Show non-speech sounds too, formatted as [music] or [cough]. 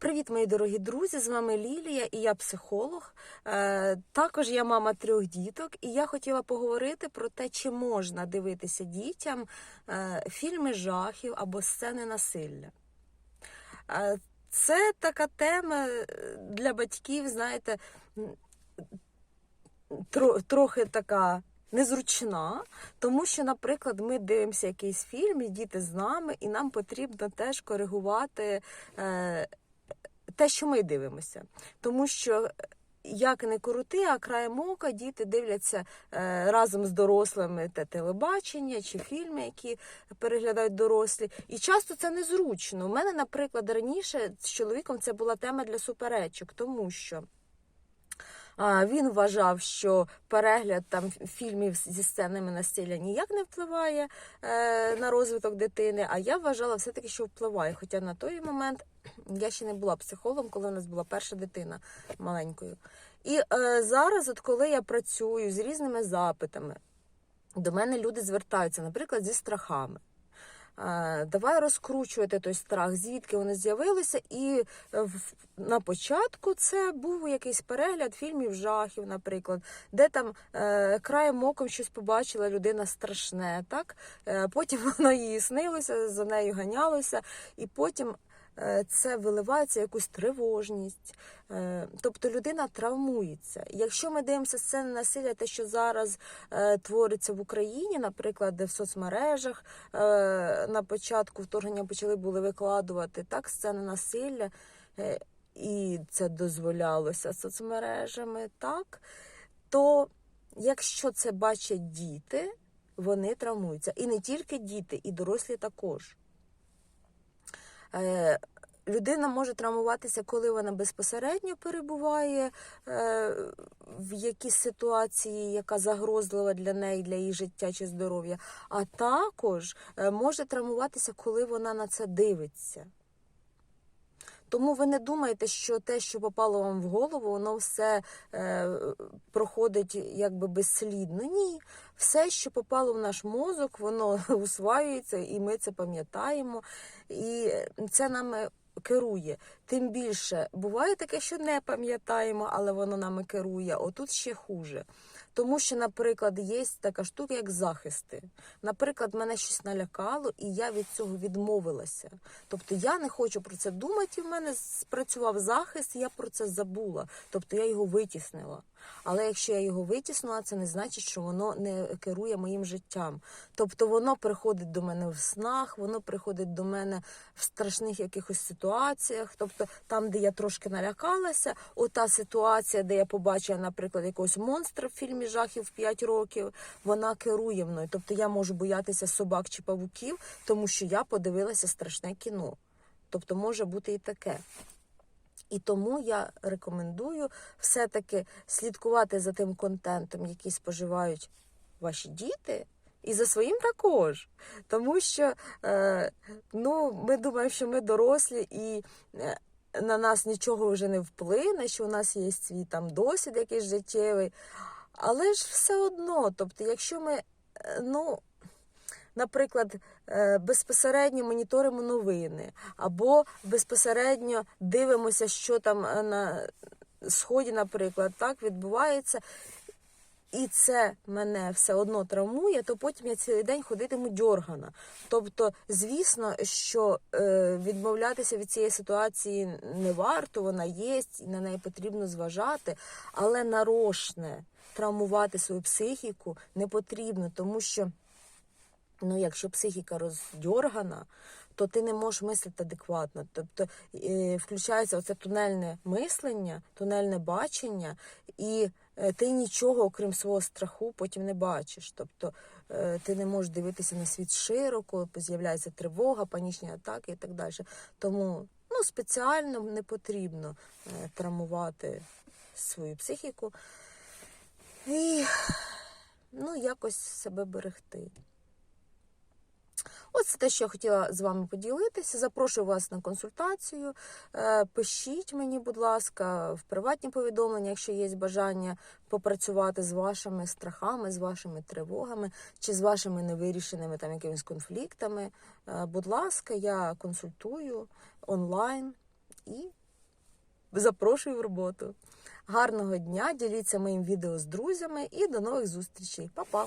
Привіт, мої дорогі друзі! З вами Лілія і я психолог. Е, Також я мама трьох діток, і я хотіла поговорити про те, чи можна дивитися дітям е, фільми жахів або сцени насилля. Е, Це така тема для батьків, знаєте, трохи така. Незручна, тому що, наприклад, ми дивимося якийсь фільм, і діти з нами, і нам потрібно теж коригувати те, що ми дивимося. Тому що, е, як не крути, а краєм ока діти дивляться е, разом з дорослими те телебачення чи фільми, які переглядають дорослі. І часто це незручно. У мене, наприклад, раніше з чоловіком це була тема для суперечок, тому що. Він вважав, що перегляд там фільмів зі сценами насилля ніяк не впливає е, на розвиток дитини. А я вважала все-таки, що впливає. Хоча на той момент я ще не була психологом, коли у нас була перша дитина маленькою. І е, зараз, от коли я працюю з різними запитами, до мене люди звертаються, наприклад, зі страхами. Давай розкручувати той страх, звідки вони з'явилися. І е, на початку це був якийсь перегляд фільмів жахів, наприклад, де там е, краєм оком щось побачила людина страшне. Так? Е, потім [laughs] воно їй снилося, за нею ганялося, і потім це виливається якусь тривожність. Е, Тобто людина травмується. Якщо ми дивимося сцени насилля, те, що зараз е, твориться в Україні, наприклад, де в соцмережах е, на початку вторгнення почали були викладувати так сцени насилля, е, і це дозволялося соцмережами, так то якщо це бачать діти, вони травмуються. І не тільки діти, і дорослі також. Е, Людина може травмуватися, коли вона безпосередньо перебуває е, в якійсь ситуації, яка загрозлива для неї, для її життя чи здоров'я, а також е, може травмуватися, коли вона на це дивиться. Тому ви не думаєте, що те, що попало вам в голову, воно все е, проходить якби безслідно. Ні, все, що попало в наш мозок, воно [laughs] усваюється, і ми це пам'ятаємо. І це нами керує. Тим більше буває таке, що не пам'ятаємо, але воно нами керує. Отут ще хуже. Тому що, наприклад, є така штука, як захисти. Наприклад, мене щось налякало, і я від цього відмовилася. Тобто я не хочу про це думати, і в мене спрацював захист, і я про це забула. Тобто я його витіснила. Але якщо я його витіснила, це не значить, що воно не керує моїм життям. Тобто воно приходить до мене в снах, воно приходить до мене в страшних якихось ситуаціях. Тобто там, де я трошки налякалася, ота ситуація, де я побачила, наприклад, якогось монстра в фільмі жахів в 5 років, вона керує мною. Тобто я можу боятися собак чи павуків, тому що я подивилася страшне кіно. Тобто може бути і таке. І тому я рекомендую все-таки слідкувати за тим контентом, який споживають ваші діти, і за своїм також. Тому що е, ну, ми думаємо, що ми дорослі і е, на нас нічого вже не вплине, що у нас є свій там досвід якийсь життєвий. Але ж все одно, тобто, якщо ми, е, ну, наприклад, безпосередньо моніторимо новини, або безпосередньо дивимося, що там е, на сході, наприклад, так відбувається. І це мене все одно травмує, то потім я цілий день ходитиму дьоргана. Тобто, звісно, що е, відмовлятися від цієї ситуації не варто, вона є, і на неї потрібно зважати, але нарошне травмувати свою психіку не потрібно, тому що ну, якщо психіка роздьоргана, то ти не можеш мислити адекватно. Тобто е, включається оце тунельне мислення, тунельне бачення, і е, ти нічого, окрім свого страху, потім не бачиш. Тобто е, ти не можеш дивитися на світ широко, з'являється тривога, панічні атаки і так далі. Тому ну, спеціально не потрібно травмувати свою психіку і ну, якось себе берегти. Ось те, що я хотіла з вами поділитися. Запрошую вас на консультацію. Е, Пишіть мені, будь ласка, в приватні повідомлення, якщо є бажання попрацювати з вашими страхами, з вашими тривогами чи з вашими невирішеними там якимись конфліктами. Е, Будь ласка, я консультую онлайн і запрошую в роботу. Гарного дня, діліться моїм відео з друзями і до нових зустрічей. Па-па!